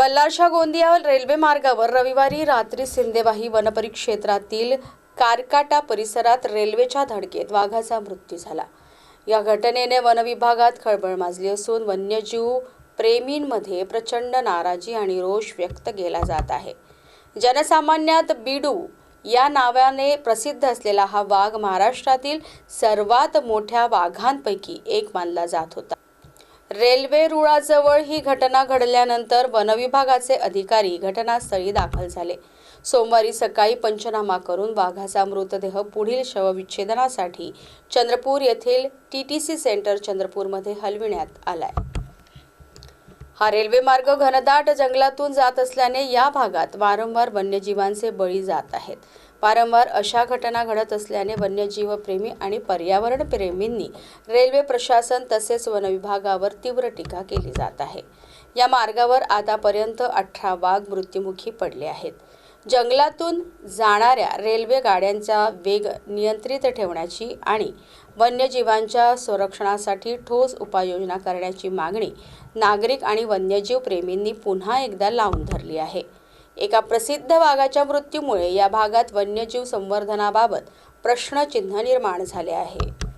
Ballarshah Gondia railway मार्गावर रविवारी रात्री सिंदेवाही वनपरिक्षेत्रातील कारकाटा परिसरात रेल्वेच्या धडकेत वाघाचा मृत्यू झाला. या घटनेने वनविभागात खळबळ माजली असून वन्यजीव प्रेमींमध्ये प्रचंड नाराजी आणि रोष व्यक्त केला जात आहे. जनसामान्यात बिडू या नावाने प्रसिद्ध असलेला हा वाघ महाराष्ट्रातील सर्वात मोठ्या वाघांपैकी एक मानला जात होता. रेल्वे रुळाजवळ ही घटना घडल्यानंतर वनविभागाचे अधिकारी घटनास्थळी दाखल झाले. सोमवारी सकाळी पंचनामा करून वाघाचा मृतदेह पुढील शवविच्छेदनासाठी चंद्रपूर येथील टी टी सी सेंटर चंद्रपूरमध्ये हलविण्यात आलाय. हा रेल्वे मार्ग घनदाट जंगलातून जात असल्याने या भागात वारंवार वन्यजीवांचे बळी जात आहेत. वारंवार अशा घटना घडत असल्याने वन्यजीवप्रेमी आणि पर्यावरण प्रेमींनी रेल्वे प्रशासन तसेच वनविभागावर तीव्र टीका केली जात आहे. या मार्गावर आतापर्यंत अठरा वाघ मृत्युमुखी पडले आहेत. जंगलातून जाणाऱ्या रेल्वे गाड्यांचा वेग नियंत्रित ठेवण्याची आणि वन्यजीवांच्या संरक्षणासाठी ठोस उपाययोजना करण्याची मागणी नागरिक आणि वन्यजीव प्रेमींनी पुन्हा एकदा लावून धरली आहे. एका प्रसिद्ध वाघाच्या मृत्यूमुळे या भागात वन्यजीव संवर्धनाबाबत प्रश्नचिन्ह निर्माण झाले आहे.